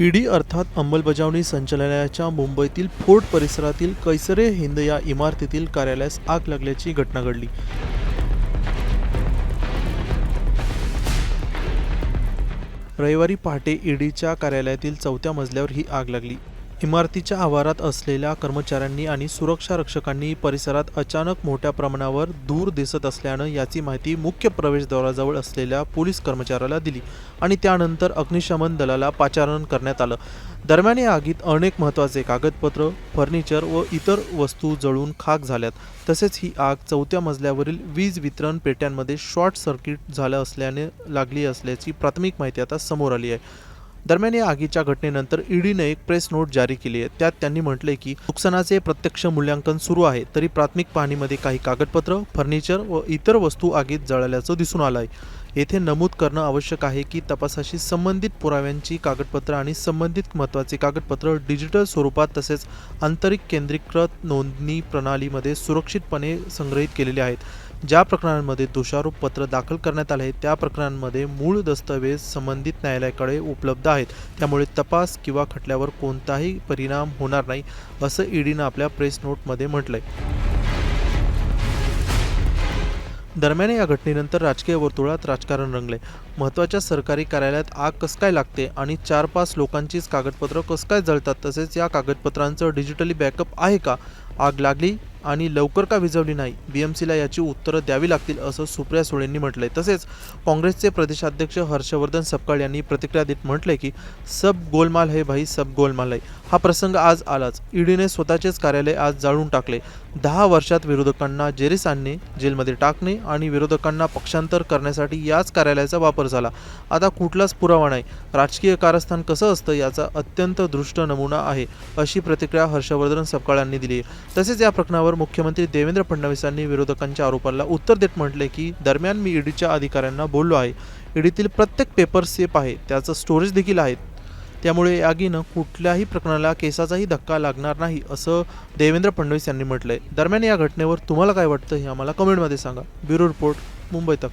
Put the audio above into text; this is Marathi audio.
ईडी अर्थात अंमलबजावणी संचालनालयाच्या मुंबईतील फोर्ट परिसरातील कैसरे हिंद या इमारतीतील कार्यालयास आग लागल्याची घटना घडली. रविवारी पहाटे ईडीच्या कार्यालयातील चौथ्या मजल्यावर ही आग लागली. इमारतीच्या आवारात असलेल्या कर्मचाऱ्यांनी आणि सुरक्षा रक्षकांनी परिसरात अचानक मोठ्या प्रमाणावर धूर दिसत असल्यानं याची माहिती मुख्य प्रवेशद्वाराजवळ असलेल्या पोलीस कर्मचाऱ्याला दिली आणि त्यानंतर अग्निशमन दलाला पाचारण करण्यात आलं. दरम्यान या आगीत अनेक महत्त्वाचे कागदपत्र फर्निचर व इतर वस्तू जळून खाक झाल्यात. तसेच ही आग चौथ्या मजल्यावरील वीज वितरण पेट्यांमध्ये शॉर्ट सर्किट झालं असल्याने लागली असल्याची प्राथमिक माहिती आता समोर आली आहे. दरम्यान या आगीच्या घटनेनंतर ईडीने एक प्रेस नोट जारी केली आहे. त्यात त्यांनी म्हटलंय की नुकसानाचे प्रत्यक्ष मूल्यांकन सुरू आहे तरी प्राथमिक पाहणीमध्ये काही कागदपत्र फर्निचर व इतर वस्तू आगीत जळाल्याचं दिसून आलं आहे येथे नमूद करणं आवश्यक आहे की तपासाशी संबंधित पुराव्यांची कागदपत्र आणि संबंधित महत्त्वाचे कागदपत्र डिजिटल स्वरूपात तसेच आंतरिक केंद्रीकृत नोंदणी प्रणालीमध्ये सुरक्षितपणे संग्रहित केलेले आहेत. ज्या प्रकरणांमध्ये दोषारोप पत्र दाखल करण्यात आले आहे त्या प्रकरणांमध्ये मूळ दस्तऐवज संबंधित न्यायालयाकडे उपलब्ध आहेत. त्यामुळे तपास किंवा खटल्यावर कोणताही परिणाम होणार नाही असं ईडीनं आपल्या प्रेस नोटमध्ये म्हटलंय. दरम्यान या घटनेनंतर राजकीय वर्तुळात राजकारण रंगले. महत्त्वाच्या सरकारी कार्यालयात आग कस काय लागते आणि चार पाच लोकांचीच कागदपत्रं कस काय जळतात तसेच या कागदपत्रांचं डिजिटली बॅकअप आहे का? आग लागली? आणि लवकर का विझवली नाही? बी एम सीला याची उत्तरं द्यावी लागतील असं सुप्रिया सुळेंनी म्हटलंय. तसेच काँग्रेसचे प्रदेशाध्यक्ष हर्षवर्धन सपकाळ यांनी प्रतिक्रिया देत म्हटलंय की सब गोलमाल है भाई सब गोलमाल आहे हा प्रसंग आज आलाच. ईडीने स्वतःचेच कार्यालय आज जाळून टाकले. दहा वर्षात विरोधकांना जेरीस आणणे जेलमध्ये टाकणे आणि विरोधकांना पक्षांतर करण्यासाठी याच कार्यालयाचा वापर झाला. आता कुठलाच पुरावा नाही. राजकीय कारस्थान कसं असतं याचा अत्यंत दृष्ट नमुना आहे अशी प्रतिक्रिया हर्षवर्धन सपकाळ यांनी दिली आहे. तसेच या प्रकरणावर मुख्यमंत्री देवेंद्र फडणवीसांनी विरोधकांच्या आरोपाला उत्तर देत म्हटले की दरम्यान मी ईडीच्या अधिकाऱ्यांना बोललो आहे. ईडीतील प्रत्येक पेपर सेफ आहे. त्याचं स्टोरेज देखील आहे त्यामुळे यागीनं कुठल्याही प्रकरणाला केसाचाही धक्का लागणार नाही असं देवेंद्र फडणवीस यांनी म्हटलंय. दरम्यान या घटनेवर तुम्हाला काय वाटतं हे आम्हाला कमेंटमध्ये सांगा. ब्युरो रिपोर्ट मुंबई तक.